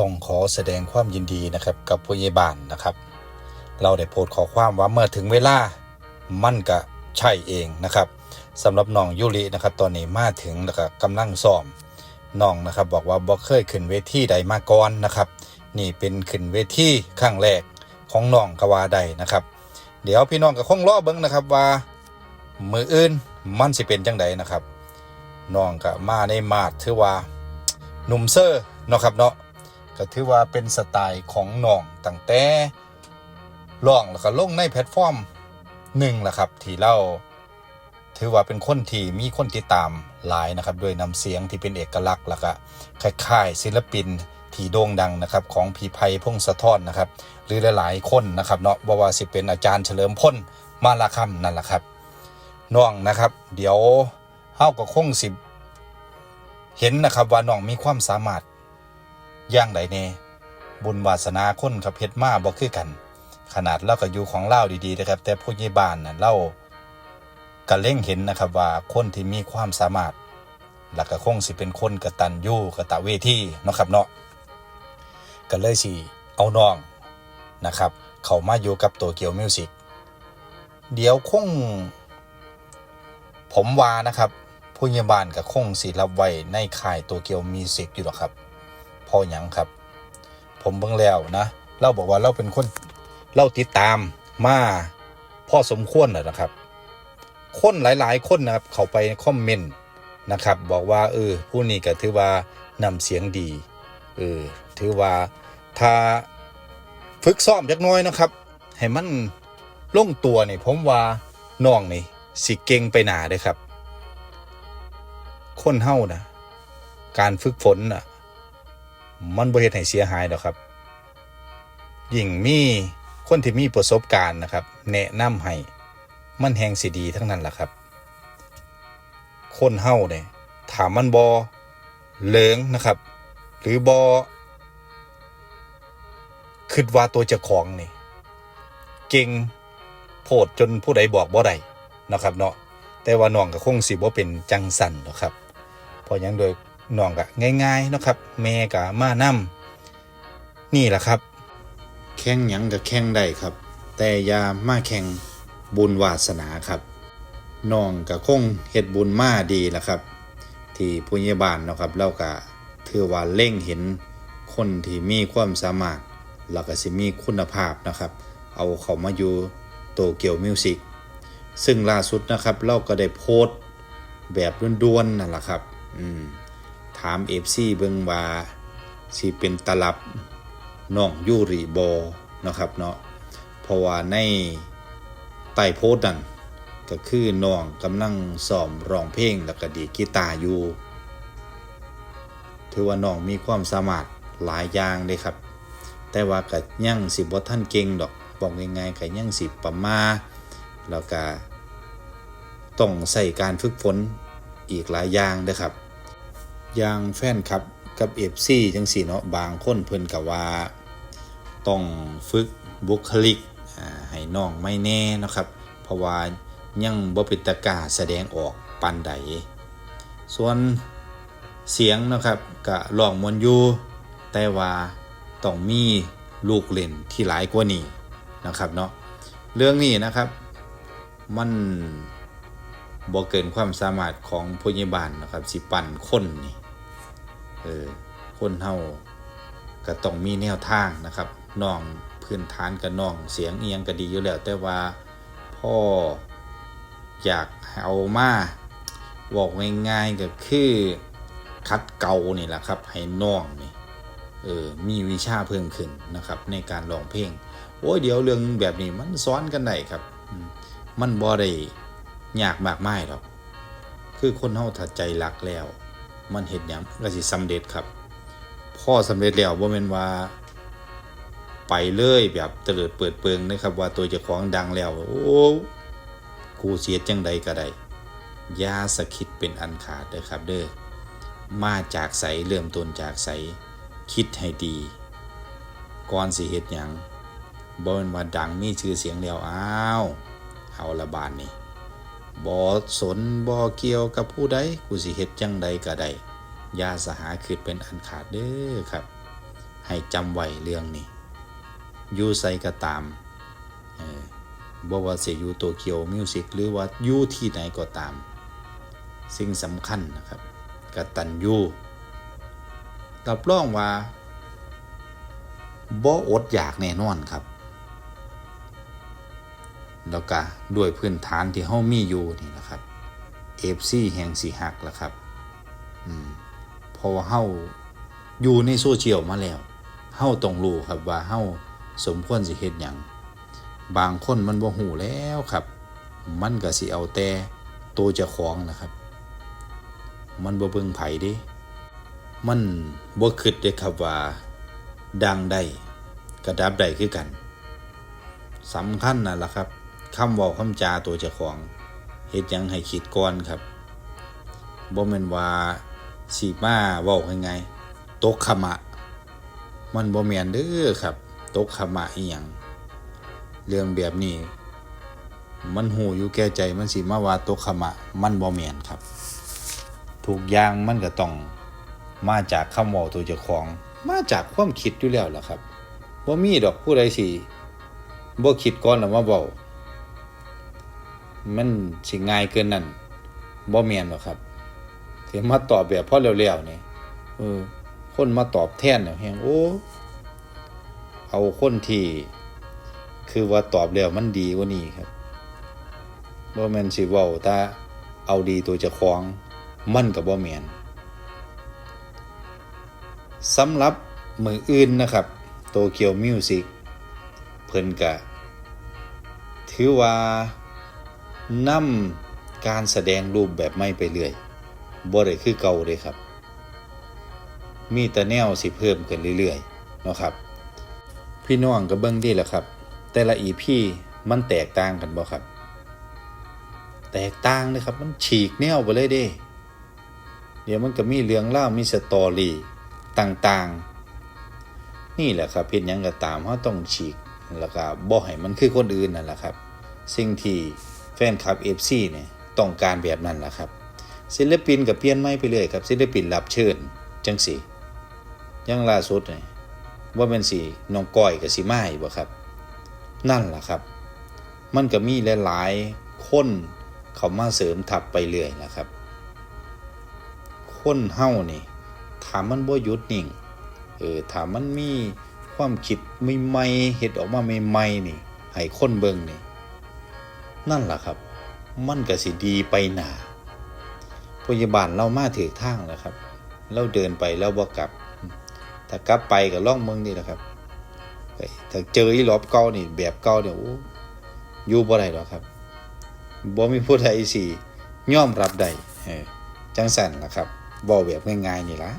ต้องขอแสดงความยินดีนะครับกับผู้ใหญ่บ้านนะครับ เราได้โพสต์ขอความว่าเมื่อถึงเวลามันก็ใช่เองนะครับสำหรับน้องยุรินะครับ ตอนนี้มาถึงแล้วก็กำลังซ้อมน้องนะครับ บอกว่าบ่เคยขึ้นเวทีใดมาก่อนนะครับ นี่เป็นขึ้นเวทีครั้งแรกของน้องกวาใดนะครับ เดี๋ยวพี่น้องก็คงรอเบิ่งนะครับว่า มืออื่นมันสิเป็นจังใดนะครับน้องก็มาในมาดถือว่าหนุ่มเซอร์เนาะครับเนาะ ก็ถือว่าเป็นสไตล์ของน้องตั้งแต่ร้องแล้วก็ลงในแพลตฟอร์มหนึ่งแหละครับที่เล่าถือว่าเป็นคนที่มีคนติดตามหลายนะครับด้วยนำเสียงที่เป็นเอกลักษณ์แล้วก็คล้ายๆศิลปินที่โด่งดังนะครับของพีไพพงศธรนะครับ หรือหลายๆคนนะครับเนาะบ่ว่าสิเป็นอาจารย์เฉลิมพลมาลาคำนั่นแหละครับน้องนะครับ เดี๋ยวเฮาก็คงสิเห็นนะครับว่าน้องมีความสามารถ ย่างใดแน่บุญวาสนาคนกับเฮ็ดมาบ่คือกัน ขนาดเราก็อยู่ของเล่าดีๆนะครับ แต่ผู้ใหญ่บ้านน่ะเล่าก็เล็งเห็นนะครับว่าคนที่มีความสามารถแล้วก็คงสิเป็นคนกระตัญญูกระตะเวทีเนาะครับเนาะก็เลยสิเอาน้องนะครับ เขามาอยู่กับตัวเกียวมิวสิกเดี๋ยวคง ผมว่านะครับผู้ใหญ่บ้านกับคงสิรับไว้ในค่ายตัวเกียวมิวสิกอยู่หรอกครับ พอหยังครับ ผมเบิ่งแล้วนะเราบอกว่าเราเป็นคนเราติดตามมาพ่อสมควรแล้วนะครับ คนหลาย ๆ คนนะครับ เขาไปคอมเมนต์นะครับ บอกว่าเออผู้นี้ก็ถือว่านำเสียงดีเออถือว่าถ้าฝึกซ้อมจักน้อยนะครับ ให้มันลงตัวนี่ผมว่าน้องนี่สิเก่งไปหนาเด้อครับ คนเฮานะการฝึกฝนน่ะ มันบ่เฮ็ดให้เสียหายดอกครับ ยิ่งมีคนที่มีประสบการณ์นะครับ แนะนำให้มันแหงสิดีทั้งนั้นแหละครับ คนเฮาเนี่ยถามมันบอเหลืองนะครับ หรือบอคิดว่าตัวเจ้าของนี่เก่งโพดจนผู้ใดบอกบ่ได้นะครับเนาะแต่ว่าน้องก็คงสิบ่เป็นจังสันหรอกครับ เพราะยังโดย น้องก็ง่ายๆนะครับแม่ก็มานํนี่แหละครับ แข่งหยังก็แข่งได้ครับ แต่อย่ามาแข่งบุญวาสนาครับน้องก็คงเฮ็ดบุญมาดีแหละครับ ที่ผู้ใหญ่บ้านเนาะครับเราก็ถือว่าเล่งเห็นคนที่มีความสามารถแล้วก็สิมีคุณภาพนะครับ เอาเขามาอยู่โตเกียวมิวสิกซึ่งล่าสุดนะครับ เราก็ได้โพสต์แบบด่วนๆนั่นแหละครับ อืม ถามเอฟซีเบิงว่าสิเป็นตลับน้องยูริบอนะครับเนาะเพราะว่าในใต้โพสต์นั้นก็คือน้องกำลังซ้อมร้องเพลงแล้วก็ดีกีตาร์อยู่ถือว่าน้องมีความสามารถหลายอย่างเลยครับ แต่ว่าก็ยังสิบ่ท่านเก่งดอกบอกง่ายๆก็ยังสิประมาแล้วก็ต้องใส่การฝึกฝนอีกหลายอย่างเด้อครับ อย่างแฟนครับกับ FC จังสี่เนาะบางคนเพิ่นก็ว่า ต้องฝึกบุคลิกให้น้องไม่แน่นะครับ เพราะว่ายังบ่เป็นตะกาแสดงออกปานใด ส่วนเสียงนะครับก็ร้องมวนอยู่แต่ว่าต้องมีลูกเล่นที่หลายกว่านี้นะครับเนาะเรื่องนี้นะครับ มันบ่เกินความสามารถของพยาบาลนะครับสิปั่นคนนี่ เออคนเฮาก็ต้องมีแนวทางนะครับน้องพื้นฐานกับน้องเสียงเอียงก็ดีอยู่แล้ว แต่ว่าพ่ออยากเอามาบอกง่ายๆก็คือคัดเกานี่แหละครับให้น้องนี่เออมีวิชาเพิ่มขึ้นนะครับ ในการร้องเพลงโอ้ยเดี๋ยวเรื่องแบบนี้มันซ้อนกันได้ครับ มันบ่ได้ยากมากมายหรอก คือคนเฮาถ้าใจรักแล้ว มันเห็นหยังก็สิสำเร็จครับพ่อสำเร็จแล้วบ่แม่นว่า ไปเลยแบบเตลิดเปิดเปิงนะครับ ว่าตัวเจ้าของดังแล้ว โอ้กูเสียจังใดก็ได้ยาสะคิดเป็นอันขาดเด้อครับเด้อมาจากใสเริ่มต้นจากใสคิดให้ดีก่อนสิเฮ็ดหยังบ่แม่นว่าดังมีชื่อเสียงแล้วอ้าวเอาละบานนี่ บ่สนบ่เกี่ยวกับผู้ใดกูสิเฮ็ดจังใดก็ได้ยาสหาคิดเป็นอันขาดเด้อครับ ให้จำไว้เรื่องนี้อยู่ไสก็ตามเออบ่ว่าสิอยู่โตเกียวมิวสิกหรือว่าอยู่ที่ไหนก็ตาม สิ่งสำคัญนะครับกตัญญูรับรองว่าบ่อดอยากแน่นอนครับ แล้วก็ด้วยพื้นฐานที่เฮามีอยู่นี่นะครับ FC แห่งสีหักล้วครับอืมเพราะว่าเฮาอยู่ในโซเชียลมาแล้วเฮาต้องรู้ครับว่าเฮาสมควรสิเฮ็ดหยังบางคนมันบ่หูแล้วครับ มันก็สิเอาแต่ตัวเจ้าของนะครับ มันบ่เบิ่งไผเด้มันบ่คิดเด้ครับว่าดังได้กระดับได้คือกันสำคัญน่ะล่ะครับ คำเว้าคำจาตัวเจ้าของเฮ็ดหยังให้คิดก่อนครับบ่แม่นว่าสิมาเว้าง่ายๆตกขมะ มันบ่แม่นเด้อครับ ตกขมะอีหยังเรื่องแบบนี้ มันหูอยู่แก่ใจมันสิมาว่าตกขมะ มันบ่แม่นครับทุกอย่างมันก็ต้องมาจากคำเว้าตัวเจ้าของ มาจากความคิดอยู่แล้วล่ะครับบ่มีดอกผู้ใดสิบ่คิดก่อนแล้วมาเว้า มันสิง่ายเกินนั้นบ่แม่นหรอกครับที่มาตอบแบบพ่อเร็วๆนี่เออ คนมาตอบแทนเนี่ยแฮงโอ้เอาคนที่คือว่าตอบแล้วมันดีกว่านี้ครับบ่แม่นสิเว้าแต่เอาดีตัวเจ้าของมันก็บ่แม่นสำหรับมืออื่นนะครับโตเกียวมิวสิกเพิ่นก็ถือว่า นำการแสดงรูปแบบใหม่ไปเรื่อยบ่ได้คือเก่าเลยครับ มีแต่แนวสิเพิ่มขึ้นเรื่อยๆนะครับ พี่น้องก็เบิ่งดีแหละครับ แต่ละอีพี่มันแตกต่างกันบ่ครับ แตกต่างเลยครับ มันฉีกแนวไปเลยเด้ เดี๋ยวมันก็มีเรื่องเล่ามีสตอรี่ต่างๆ นี่แหละครับเพียงยังก็ตามเขาต้องฉีกแล้วก็บ่ให้มันคือคนอื่นนั่นแหละครับ สิ่งที่ ฟนคลับ FC เนี่ยต้องการแบบนั้นแหละครับ ศิลปินกับเปลี่ยนไม่ไปเรื่อยครับ ศิลปินรับเชิญจังสียังล่าสุดเนี่ยว่าเป็นสีน้องก้อยกับสีไม้บ่ครับ นั่นแหละครับ มันก็มีหลายๆคนเขามาเสริมทับไปเรื่อยนะครับ คนเฮานี่ถามมันบ่หยุดนิ่งเออถามมันมีความคิดใหม่ๆเฮ็ดออกมาใหม่ๆนี่ให้คนเบิ่งนี่ นั่นล่ะครับ มันก็สิดีไปหนาพยาบาลเรามาถือทางแล้วครับ เราเดินไปแล้วบ่กลับ ถ้ากลับไปก็ล่องเมืองนี่แหละครับถ้าเจออีหลอบเก่านี่ แบบเก่าเนี่ยโอ้อยู่บ่ได้หรอกครับบ่มีผู้ใดสิยอมรับได้จังสั่นล่ะครับบ่แบบง่ายๆนี่ล่ะ